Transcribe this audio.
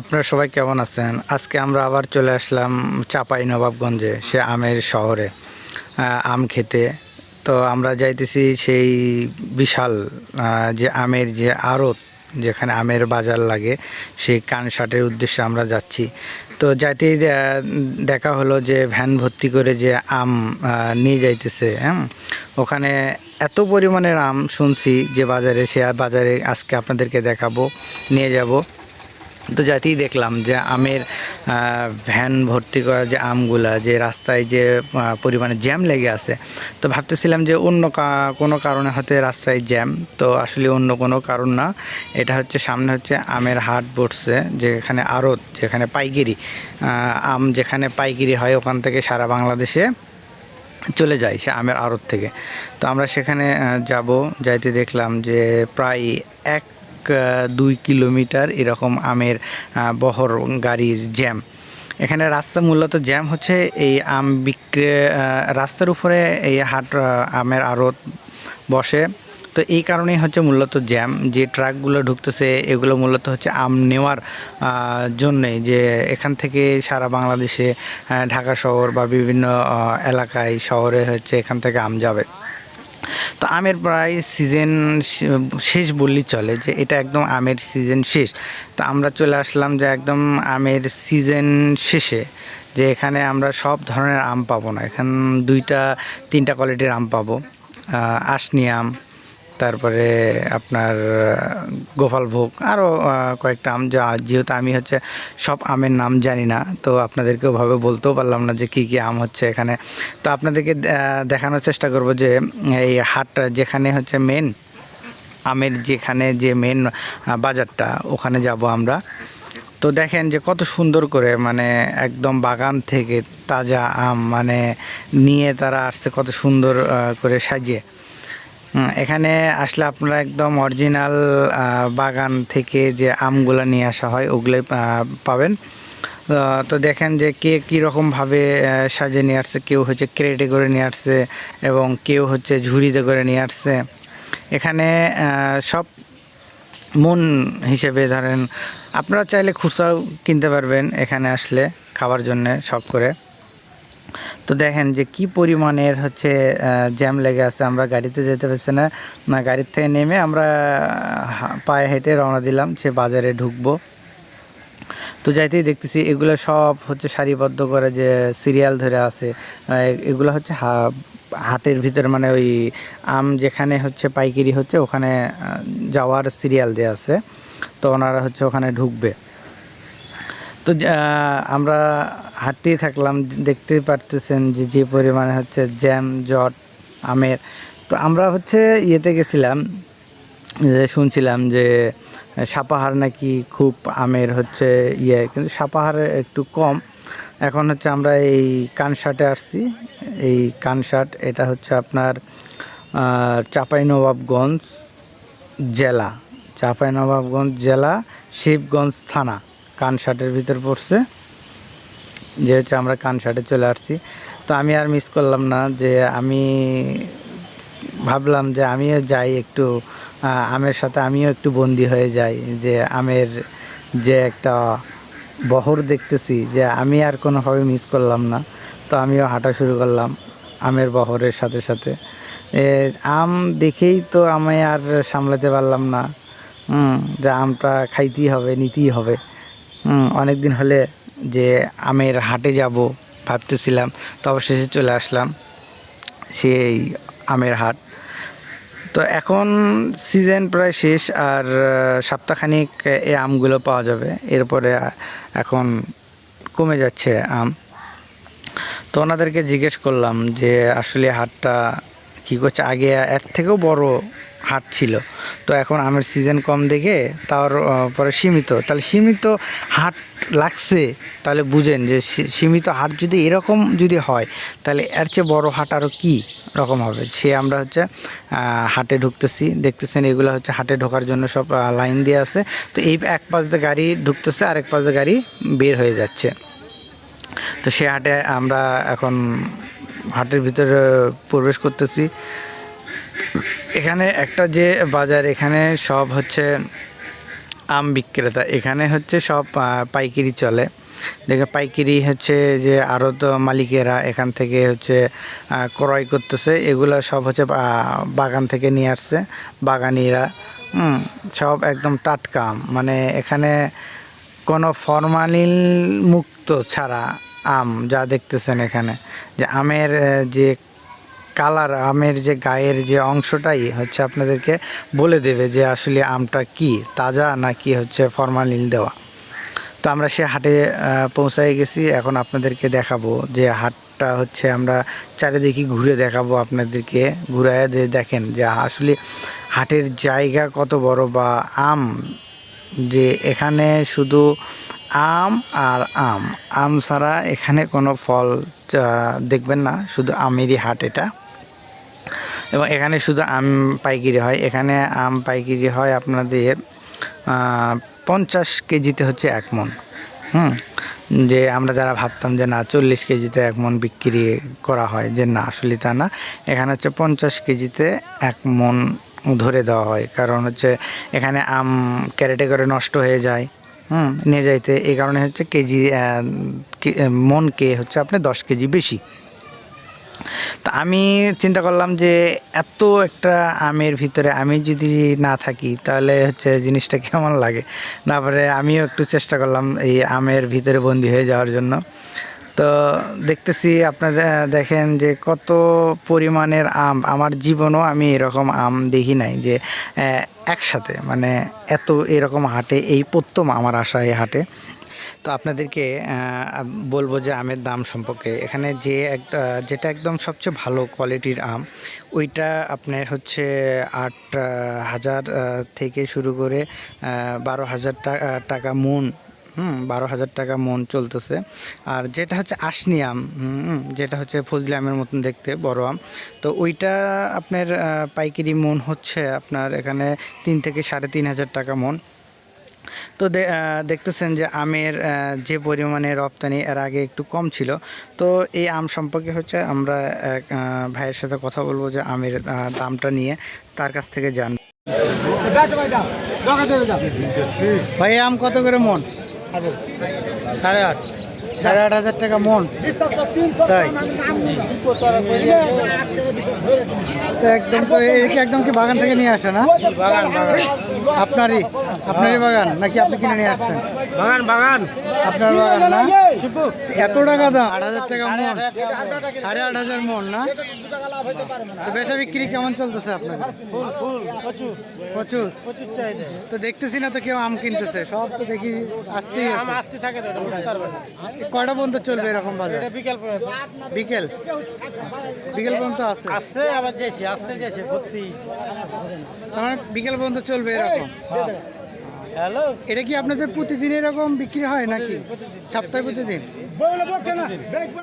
আপনারা সবাই কেমন আছেন? আজকে আমরা আবার চলে আসলাম চাপাই নবাবগঞ্জে, সে আমের শহরে আম খেতে। তো আমরা যাইতেছি সেই বিশাল যে আমের যে আড়ত, যেখানে আমের বাজার লাগে, সেই কানসাটের উদ্দেশ্যে আমরা যাচ্ছি। তো যাইতেই দেখা হলো যে ভ্যান ভর্তি করে যে আম নিয়ে যাইতেছে হ্যাঁ? ওখানে এত পরিমাণের আম শুনছি যে বাজারে, সে বাজারে আজকে আপনাদেরকে দেখাবো, নিয়ে যাব। তো যাতেই দেখলাম যে আমের ভ্যান ভর্তি করা যে আমগুলা, যে রাস্তায় যে পরিমাণে জ্যাম লেগে আছে। তো ভাবতেছিলাম যে অন্য কোনো কারণে হয়তো রাস্তায় জ্যাম, তো আসলে অন্য কোনো কারণ না। এটা হচ্ছে সামনে হচ্ছে আমের হাট বসছে, যেখানে আড়ত, যেখানে পাইকিরি। আম যেখানে পাইকিরি হয়, ওখান থেকে সারা বাংলাদেশে চলে যায় সে আমের আড়ত থেকে। তো আমরা সেখানে যাব, যাইতে দেখলাম যে প্রায় এক দুই কিলোমিটার এরকম আমের বহর গাড়ির জ্যাম। এখানে রাস্তা মূলত জ্যাম হচ্ছে এই আম বিক্রি রাস্তার উপরে এই হাট আমের আড়ত বসে। তো এই কারণেই হচ্ছে মূলত জ্যাম। যে ট্রাকগুলো ঢুকতেছে, এগুলো মূলত হচ্ছে আম নেওয়ার জন্যে যে এখান থেকে সারা বাংলাদেশে ঢাকা শহর বা বিভিন্ন এলাকায় শহরে হচ্ছে এখান থেকে আম যাবে। তো আমের প্রায় সিজন শেষ বললেই চলে যে এটা একদম আমের সিজন শেষ। তো আমরা চলে আসলাম যে একদম আমের সিজন শেষে যে এখানে আমরা সব ধরনের আম পাবো না। এখান দুইটা, তিনটা কোয়ালিটির আম পাবো। আশনি আম তারপরে আপনার গোপালভোগ আরও কয়েকটা আম, যা, যেহেতু আমি হচ্ছে সব আমের নাম জানি না, তো আপনাদেরকে ওভাবে বলতেও পারলাম না যে কী কী আম হচ্ছে এখানে। তো আপনাদেরকে দেখানোর চেষ্টা করব যে এই হাটটা যেখানে হচ্ছে মেন আমের যেখানে যে মেন বাজারটা, ওখানে যাব আমরা। তো দেখেন যে কত সুন্দর করে মানে একদম বাগান থেকে তাজা আম মানে নিয়ে তারা আসছে, কত সুন্দর করে সাজিয়ে। এখানে আসলে আপনারা একদম অরিজিনাল বাগান থেকে যে আমগুলো নিয়ে আসা হয়, ওগুলোই পাবেন। তো দেখেন যে কে কীরকমভাবে সাজিয়ে নিয়ে আসছে, কেউ হচ্ছে ক্রেটে করে নিয়ে আসছে এবং কেউ হচ্ছে ঝুড়িতে করে নিয়ে আসছে। এখানে সব মন হিসেবে ধরেন, আপনারা চাইলে খুচরাও কিনতে পারবেন এখানে আসলে খাবার জন্যে শখ করে। তো দেখেন যে কি পরিমাণের হচ্ছে জ্যাম লেগে আছে। আমরা গাড়িতে যেতে পারছি না। না, গাড়ির থেকে নেমে আমরা পায়ে হেঁটে রওনা দিলাম। সে বাজারে ঢুকবো। তো যাইতেই দেখতেছি, এগুলো সব হচ্ছে সারিবদ্ধ করে যে সিরিয়াল ধরে আছে। এগুলো হচ্ছে হাটের ভিতরে মানে ওই আম যেখানে হচ্ছে পাইকারি হচ্ছে, ওখানে যাওয়ার সিরিয়াল দেওয়া আছে। তো ওনারা হচ্ছে ওখানে ঢুকবে। তো আমরা হাঁটতেই থাকলাম, দেখতেই পারতেছেন যে যে পরিমাণে হচ্ছে জ্যাম, জট, আমের। তো আমরা হচ্ছে ইয়েতে গেছিলাম, যে শুনছিলাম যে, সাপাহার নাকি খুব আমের হচ্ছে ইয়ে কিন্তু সাপাহারে একটু কম। এখন হচ্ছে আমরা এই কানসাটে আসছি। এই কানসাট, এটা হচ্ছে আপনার চাঁপাইনবাবগঞ্জ জেলা। চাঁপাইনবাবগঞ্জ জেলা, শিবগঞ্জ থানা। কানসাটের ভিতর পড়ছে। যে হচ্ছে আমরা কানসাটে চলে আসছি, তো আমি আর মিস করলাম না যে আমি ভাবলাম যে আমিও যাই একটু আমের সাথে আমিও একটু বন্দি হয়ে যাই, যে আমের যে একটা বহর দেখতেছি, যে আমি আর কোনোভাবে মিস করলাম না। তো আমিও হাঁটা শুরু করলাম আমের বহরের সাথে সাথে। আম দেখেই তো আমি আর সামলাতে পারলাম না। যে আমটা খাইতেই হবে, নিতেই হবে। অনেক দিন হলে যে আমের হাটে যাব ভাবতেছিলাম, তো অবশেষে চলে আসলাম সেই আমের হাট। তো এখন সিজন প্রায় শেষ আর সপ্তাহখানিক এই আমগুলো পাওয়া যাবে। এরপরে এখন কমে যাচ্ছে আম। তো ওনাদেরকে জিজ্ঞেস করলাম যে, আসলে হাটটা কী করছে? আগে এর থেকেও বড় হাট ছিল। তো এখন আমের সিজন কম দেখে তার পরে সীমিত। তাহলে সীমিত হাট লাগছে, তাহলে বুঝেন যে সীমিত হাট যদি এরকম যদি হয়, তাহলে এর চেয়ে বড় হাট আরও কী রকম হবে? সে আমরা হচ্ছে হাটে ঢুকতেছি, দেখতেছেন এগুলো হচ্ছে হাটে ঢোকার জন্য সব লাইন দিয়ে আছে। তো এই এক পাশ দিয়ে গাড়ি ঢুকতেছে, আরেক পাশ দিয়ে গাড়ি বের হয়ে যাচ্ছে। তো সে হাটে আমরা এখন হাটের ভিতরে প্রবেশ করতেছি। এখানে একটা যে বাজার, এখানে সব হচ্ছে আম বিক্রেতা। এখানে হচ্ছে সব পাইকারি চলে। দেখে পাইকারি হচ্ছে যে আরও তো মালিকেরা এখান থেকে হচ্ছে ক্রয় করতেছে। এগুলো সব হচ্ছে বাগান থেকে নিয়ে আসছে। বাগানিরা সব একদম টাটকা মানে এখানে কোনো ফরমালিন মুক্ত ছাড়া আম যা দেখতেছেন এখানে। যে আমের যে কালার আমের যে গায়ের যে অংশটাই হচ্ছে আপনাদেরকে বলে দেবে যে আসলে আমটা কি, তাজা না নাকি হচ্ছে ফরমালিন দেওয়া। তো আমরা সে হাটে পৌঁছায় গেছি। এখন আপনাদেরকে দেখাবো যে হাটটা হচ্ছে আমরা চারিদিকে ঘুরে দেখাবো আপনাদেরকে। ঘুরায় দেখেন যে আসলে হাটের জায়গা কত বড় বা আম যে এখানে শুধু আম আর আম। আম ছাড়া এখানে কোনো ফল দেখবেন না, শুধু আমেরই হাট এটা। এবং এখানে শুধু আম পাইকিরি হয়। এখানে আম পাইকিরি হয় আপনাদের পঞ্চাশ কেজিতে হচ্ছে এক মন। হুম? যে আমরা যারা ভাবতাম যে না চল্লিশ কেজিতে এক মন বিক্রি করা হয় যে না আসলে তা না। এখানে হচ্ছে পঞ্চাশ কেজিতে এক মন ধরে দেওয়া হয়। কারণ হচ্ছে এখানে আম ক্যারেটে করে নষ্ট হয়ে যায়। হুম? নিয়ে যাইতে এই কারণে হচ্ছে কেজি আহ, কে- মন কে হচ্ছে আপনি দশ কেজি বেশি। তা আমি চিন্তা করলাম যে এত একটা আমের ভিতরে আমি যদি না থাকি, তাহলে হচ্ছে জিনিসটা কেমন লাগে? তারপরে আমিও একটু চেষ্টা করলাম এই আমের ভিতরে বন্দি হয়ে যাওয়ার জন্য। তো দেখতেছি আপনারা দেখেন যে কত পরিমাণের আম, আমার জীবনও আমি এরকম আম দেখি নাই যে একসাথে মানে এত এরকম হাটে, এই প্রথম আমার আসা এই হাটে। তো আপনাদেরকে বলব যে আমের দাম সম্পর্কে। এখানে যে একটা যেটা একদম সবচেয়ে ভালো কোয়ালিটির আম, ওইটা আপনার হচ্ছে আট হাজার থেকে শুরু করে বারো হাজার টাকা মন, হুম, বারো হাজার টাকা মন চলতেছে। আর যেটা হচ্ছে আসনি আম যেটা হচ্ছে ফজলি আমের মতন দেখতে, বড় আম। তো ওইটা আপনার পাইকারি মন হচ্ছে আপনার এখানে তিন থেকে সাড়ে তিন হাজার টাকা মন। তো দেখতেছেন যে আমের যে পরিমাণে রপ্তানি এর আগে একটু কম ছিল। তো এই আম সম্পর্কে হচ্ছে আমরা এক ভাইয়ের সাথে কথা বলব যে আমের দামটা নিয়ে, তার কাছ থেকে জান ভাই আম কত করে মন? সাড়ে আট। সাড়ে আট হাজার টাকা মন। তাই? তো একদম তো একদম কি বাগান থেকে নিয়ে আসে না? আপনারই? আপনারই বাগান নাকি আপনি কিনে নিয়ে আসছেন? বাগান বাগান। আপনার বাগান না? এত টাকা দাম? আট হাজার টাকা মন। সাড়ে আট হাজার মন না? বেচা বিক্রি কেমন চলতেছে আপনার প্রচুর। তো দেখতেছি না তো কেউ আম কিনতেছে। সব তো দেখি আসতেই আসতে থাকে। কয়টা পর্যন্ত চলবে এরকম বাজার? বিকেল বিকেল? বিকেল পর্যন্ত আছে? আসছে আবার যেছে আসছে যেছে ভর্তি মানে বিকেল পর্যন্ত চলবে এরকম? হ্যালো? এটা কি আপনাদের প্রতিদিন এরকম বিক্রি হয় নাকি? সপ্তাহে প্রতিদিন?